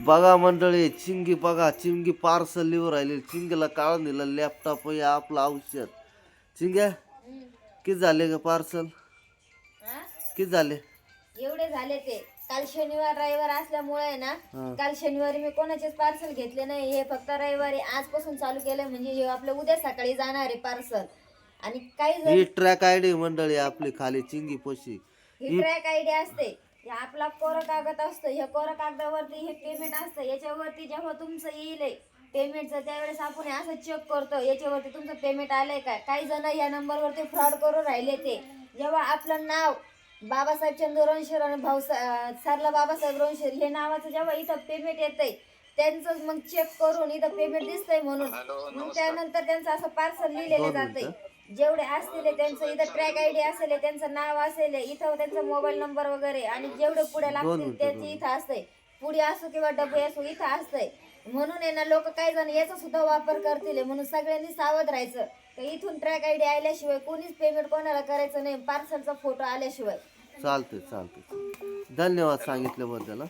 बघा मंडळी चिंगी बघा चिंगी पार्सल लिहून राहिली. चिंगीला काढून दिलं लॅपटॉप हे आपलं औषध. चिंग्या किती झाले ग पार्सल हा? किती झाले? एवढे झाले ते. काल शनिवार रविवार असल्यामुळे ना हा. काल शनिवारी मी कोणाचेच पार्सल घेतले नाही. हे फक्त रविवारी आजपासून चालू केलंय म्हणजे हे आपलं उद्या सकाळी जाणार आहे पार्सल आणि काही ही ट्रॅक आय डी मंडळी आपली खाली चिंगी पशी. ही ट्रॅक आयडी असते. हे आपला कोरं कागद असतं ह्या कोरं कागदावरती हे पेमेंट असतं याच्यावरती जेव्हा तुमचं येईल पेमेंटचं त्यावेळेस आपण हे असं चेक करतो याच्यावरती तुमचं पेमेंट आलंय काय? काही जण या नंबरवरती फ्रॉड करून राहिले ते. जेव्हा आपलं नाव बाबासाहेब चंद्र रणशेर आणि भाऊ सरला बाबासाहेब रणशेर हे नावाचं जेव्हा इथं पेमेंट येतंय त्यांचं मग चेक करून इथं पेमेंट दिसतंय म्हणून. मग त्यानंतर त्यांचं असं पार्सल लिहिलेलं जातंय. जेवढे असतील त्यांचं इथं ट्रॅक आयडी असेल त्यांचं नाव असेल इथं त्यांचा मोबाईल नंबर वगैरे आणि जेवढे पुढे लागतील त्याची इथं असतंय पुढे असो किंवा डबे असो इथं असतंय. म्हणून आहे ना लोक काही जण याचा सुद्धा वापर करतील म्हणून सगळ्यांनी सावध राहायचं. का इथून ट्रॅक आयडी आल्याशिवाय कोणीच पेमेंट कोणाला करायचं नाही पार्सलचा फोटो आल्याशिवाय. चालते चालते धन्यवाद सांगितल्याबद्दल.